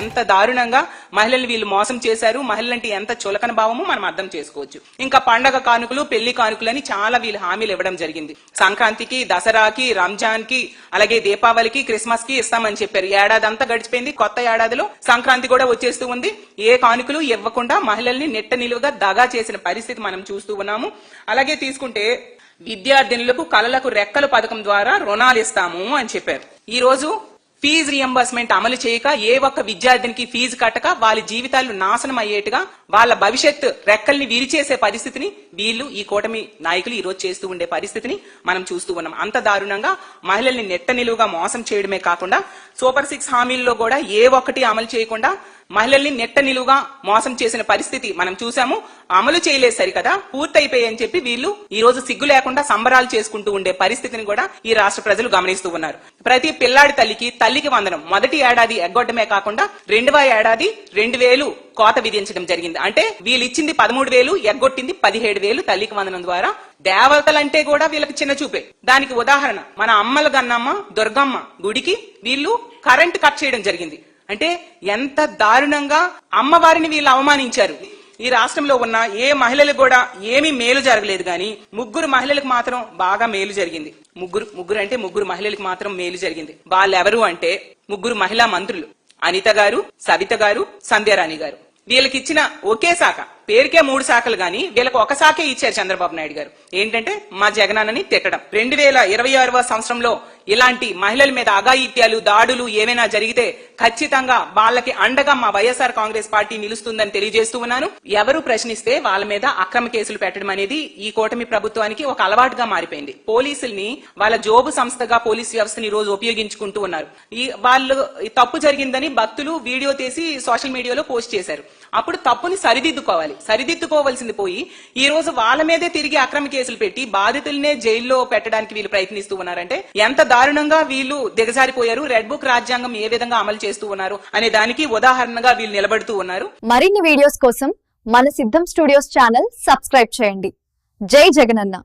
ఎంత దారుణంగా మహిళలు వీళ్ళు మోసం చేశారు మహిళలంటే ఎంత చులకన భావమో మనం అర్థం చేసుకోవచ్చు. ఇంకా పండగ కానుకలు పెళ్ళి కానుకలని చాలా వీళ్ళు హామీలు ఇవ్వడం జరిగింది. సంక్రాంతికి దసరాకి రంజాన్కి అలాగే దీపావళికి క్రిస్మస్కి ఇస్తామని చెప్పారు. ఏడాది అంతా గడిచిపోయింది. కొత్త ఏడాదిలో సంక్రాంతి కూడా వచ్చేస్తూ ఉంది. ఏ కానుకలు ఇవ్వకుండా మహిళల్ని నెట్ట నిలువుగా దగా చేసిన పరిస్థితి మనం చూస్తూ ఉన్నాము. అలాగే తీసుకుంటే విద్యార్థినులకు కళలకు రెక్కల పథకం ద్వారా రుణాలు ఇస్తాము అని చెప్పారు. ఈ రోజు ఫీజు రియంబర్స్మెంట్ అమలు చేయక ఏ ఒక్క విద్యార్థినికి ఫీజు కట్టక వాళ్ళ జీవితాలు నాశనం అయ్యేట్టుగా వాళ్ళ భవిష్యత్ రెక్కల్ని విరిచేసే పరిస్థితిని వీళ్ళు ఈ కూటమి నాయకులు ఈ రోజు చేస్తూ ఉండే పరిస్థితిని మనం చూస్తూ ఉన్నాం. అంత దారుణంగా మహిళల్ని నెట్ట నిలువుగా మోసం చేయడమే కాకుండా సూపర్ సిక్స్ హామీల్లో కూడా ఏ ఒక్కటి అమలు చేయకుండా మహిళల్ని నెట్ట నిలువుగా మోసం చేసిన పరిస్థితి మనం చూసాము అమలు చేయలేదు సరికదా పూర్తయిపోయాయని చెప్పి వీళ్ళు ఈ రోజు సిగ్గు లేకుండా సంబరాలు చేసుకుంటూ ఉండే పరిస్థితిని కూడా ఈ రాష్ట్ర ప్రజలు గమనిస్తూ ఉన్నారు. ప్రతి పిల్లాడి తల్లికి తల్లికి వందనం. మొదటి ఏడాది ఎగ్గొట్టమే కాకుండా రెండవ ఏడాది రెండు వేలు కోత విధించడం జరిగింది. అంటే వీళ్ళు ఇచ్చింది పదమూడు వేలు ఎగ్గొట్టింది పదిహేడు వేలు తల్లికి వందనం ద్వారా. దేవతలంటే కూడా వీళ్ళకి చిన్న చూపే. దానికి ఉదాహరణ మన అమ్మల గన్నమ్మ దుర్గమ్మ గుడికి వీళ్ళు కరెంట్ కట్ చేయడం జరిగింది. అంటే ఎంత దారుణంగా అమ్మవారిని వీళ్ళు అవమానించారు. ఈ రాష్ట్రంలో ఉన్న ఏ మహిళలకు కూడా ఏమీ మేలు జరగలేదు కానీ ముగ్గురు మహిళలకు మాత్రం బాగా మేలు జరిగింది. ముగ్గురు ముగ్గురు అంటే ముగ్గురు మహిళలకు మాత్రం మేలు జరిగింది. వాళ్ళెవరు అంటే ముగ్గురు మహిళా మంత్రులు. అనిత గారు సవిత గారు సంధ్యారాణి గారు. వీళ్ళకి ఇచ్చిన ఒకే శాఖ. పేరుకే మూడు శాఖలు గాని వీళ్ళకి ఒక శాఖే ఇచ్చారు చంద్రబాబు నాయుడు గారు. ఏంటంటే మా జగనాన్నని తిట్టడం. రెండు వేల ఇరవై ఆరవ సంవత్సరంలో ఇలాంటి మహిళల మీద అఘాయిత్యాలు దాడులు ఏమైనా జరిగితే ఖచ్చితంగా వాళ్ళకి అండగా మా వైఎస్ఆర్ కాంగ్రెస్ పార్టీ నిలుస్తుందని తెలియజేస్తూ ఉన్నాను. ఎవరు ప్రశ్నిస్తే వాళ్ళ మీద అక్రమ కేసులు పెట్టడం అనేది ఈ కూటమి ప్రభుత్వానికి ఒక అలవాటుగా మారిపోయింది. పోలీసుల్ని వాళ్ళ జోబు సంస్థగా పోలీస్ వ్యవస్థని రోజు ఉపయోగించుకుంటూ ఉన్నారు. ఈ వాళ్ళు తప్పు జరిగిందని భక్తులు వీడియో తీసి సోషల్ మీడియాలో పోస్ట్ చేశారు. అప్పుడు తప్పుని సరిదిద్దుకోవాలి. సరిదిద్దుకోవాల్సింది పోయి ఈ రోజు వాళ్ళ మీదే తిరిగి అక్రమ కేసులు పెట్టి బాధితులనే జైల్లో పెట్టడానికి వీళ్ళు ప్రయత్నిస్తూ ఉన్నారంటే ఎంత దారుణంగా వీళ్ళు దిగజారిపోయారు. రెడ్ బుక్ రాజ్యాంగం ఏ విధంగా అమలు చేస్తూ ఉన్నారు అనే దానికి ఉదాహరణగా వీళ్ళు నిలబడుతూ ఉన్నారు. మరిన్ని వీడియోస్ కోసం మన సిద్ధం స్టూడియోస్ ఛానల్ సబ్స్క్రైబ్ చేయండి. జై జగనన్న.